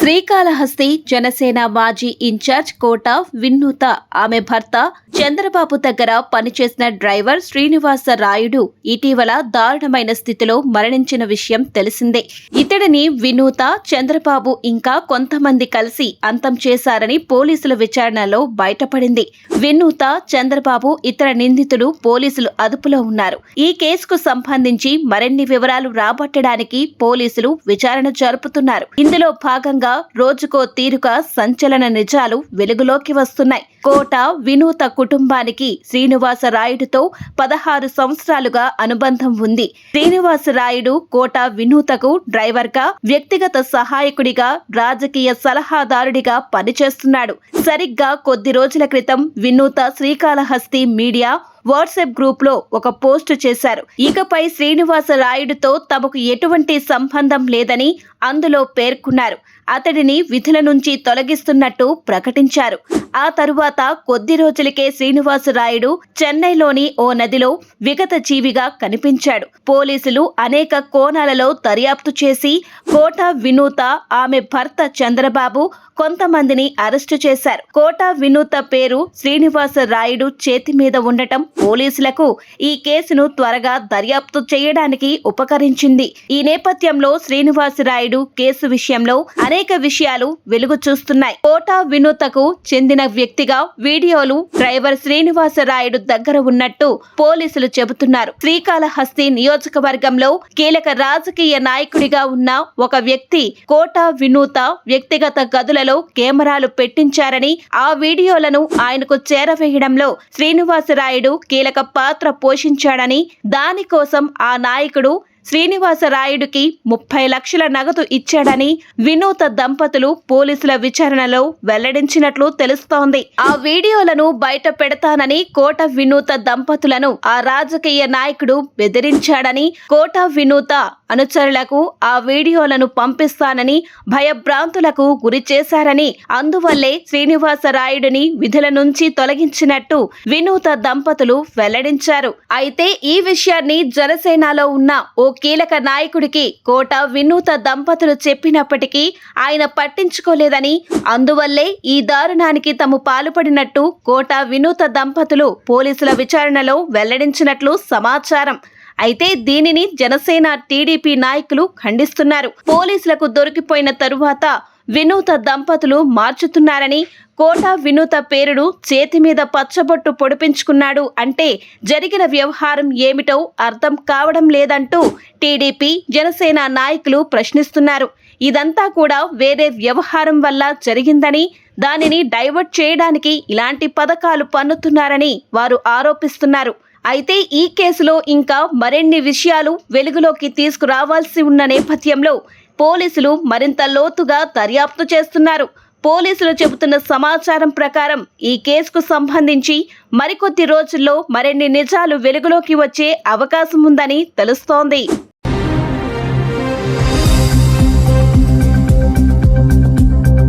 శ్రీకాళహస్తి జనసేన మాజీ ఇన్ఛార్జ్ కోట విన్నూత. ఆమె భర్త చంద్రబాబు దగ్గర పనిచేసిన డ్రైవర్ శ్రీనివాస రాయుడు ఇటీవల దారుణమైన స్థితిలో మరణించిన విషయం తెలిసిందే. ఇతడిని వినూత చంద్రబాబు ఇంకా కొంతమంది కలిసి అంతం చేశారని పోలీసుల విచారణలో బయటపడింది. వినూత చంద్రబాబు ఇతర నిందితులు పోలీసులు అదుపులో ఉన్నారు. ఈ కేసుకు సంబంధించి మరిన్ని వివరాలు రాబట్టడానికి పోలీసులు విచారణ జరుపుతున్నారు. ఇందులో భాగంగా రోజుకో తీరుక సంచలన నిజాలు వెలుగులోకి వస్తున్నాయి. కోట వినూత కుటుంబానికి శ్రీనివాస రాయుడుతో పదహారు సంవత్సరాలుగా అనుబంధం ఉంది. శ్రీనివాస రాయుడు కోట వినూతకు డ్రైవర్గా వ్యక్తిగత సహాయకుడిగా రాజకీయ సలహాదారుడిగా పనిచేస్తున్నాడు. సరిగ్గా కొద్ది రోజుల క్రితం వినూత శ్రీకాళహస్తి మీడియా వాట్సాప్ గ్రూప్లో ఒక పోస్ట్ చేశారు. ఇకపై శ్రీనివాస రాయుడుతో తమకు ఎటువంటి సంబంధం లేదని అందులో పేర్కొన్నారు. అతడిని విధుల నుంచి తొలగిస్తున్నట్టు ప్రకటించారు. ఆ తరువాత కొద్ది రోజులకే శ్రీనివాసరాయుడు చెన్నైలోని ఓ నదిలో విగత జీవిగా కనిపించాడు. పోలీసులు అనేక కోణాలలో దర్యాప్తు చేసి కోట వినూత ఆమె భర్త చంద్రబాబు కొంతమందిని అరెస్టు చేశారు. కోట వినూత పేరు శ్రీనివాస రాయుడు చేతి మీద ఉండటం పోలీసులకు ఈ కేసును త్వరగా దర్యాప్తు చేయడానికి ఉపకరించింది. ఈ నేపథ్యంలో శ్రీనివాస రాయుడు కేసు విషయంలో అనేక విషయాలు వెలుగు చూస్తున్నాయి. కోటా వినూతకు చెందిన వ్యక్తిగా వీడియోలు డ్రైవర్ శ్రీనివాస రాయుడు దగ్గర ఉన్నట్టు పోలీసులు చెబుతున్నారు. శ్రీకాళహస్తి నియోజకవర్గంలో కీలక రాజకీయ నాయకుడిగా ఉన్న ఒక వ్యక్తి కోటా వినూత వ్యక్తిగత గదులలో కెమెరాలు పెట్టించారని ఆ వీడియోలను ఆయనకు చేరవేయడంలో శ్రీనివాసరాయుడు కీలక పాత్ర పోషించాడని దానికోసం ఆ నాయకుడు శ్రీనివాసరాయుడికి ముప్పై లక్షల నగదు ఇచ్చాడని వినూత దంపతులు పోలీసుల విచారణలో వెల్లడించినట్లు తెలుస్తోంది. ఆ వీడియోలను బయట పెడతానని కోట వినూత దంపతులను ఆ రాజకీయ నాయకుడు బెదిరించాడని కోట వినూత అనుచరులకు ఆ వీడియోలను పంపిస్తానని భయభ్రాంతులకు గురి చేశారని అందువల్లే శ్రీనివాసరాయుడిని విధుల నుంచి తొలగించినట్టు వినూత దంపతులు వెల్లడించారు. అయితే ఈ విషయాన్ని జనసేనలో ఉన్న ఓ కీలక నాయకుడికి కోట వినూత దంపతులు చెప్పినప్పటికీ ఆయన పట్టించుకోలేదని అందువల్లే ఈ దారుణానికి తాము పాల్పడినట్టు కోట వినూత దంపతులు పోలీసుల విచారణలో వెల్లడించినట్లు సమాచారం. అయితే దీనిని జనసేన టీడీపీ నాయకులు ఖండిస్తున్నారు. పోలీసులకు దొరికిపోయిన తరువాత వినూత దంపతులు మార్చుతున్నారని కోట వినూత పేరును చేతి మీద పచ్చబొట్టు పొడిపించుకున్నాడు అంటే జరిగిన వ్యవహారం ఏమిటో అర్థం కావడం లేదంటూ టీడీపీ జనసేన నాయకులు ప్రశ్నిస్తున్నారు. ఇదంతా కూడా వేరే వ్యవహారం వల్ల జరిగిందని దానిని డైవర్ట్ చేయడానికి ఇలాంటి పథకాలు పన్నుతున్నారని వారు ఆరోపిస్తున్నారు. అయితే ఈ కేసులో ఇంకా మరిన్ని విషయాలు వెలుగులోకి తీసుకురావాల్సి ఉన్న నేపథ్యంలో పోలీసులు మరింత లోతుగా దర్యాప్తు చేస్తున్నారు. పోలీసులు చెబుతున్న సమాచారం ప్రకారం ఈ కేసుకు సంబంధించి మరికొద్ది రోజుల్లో మరిన్ని నిజాలు వెలుగులోకి వచ్చే అవకాశం ఉందని తెలుస్తోంది.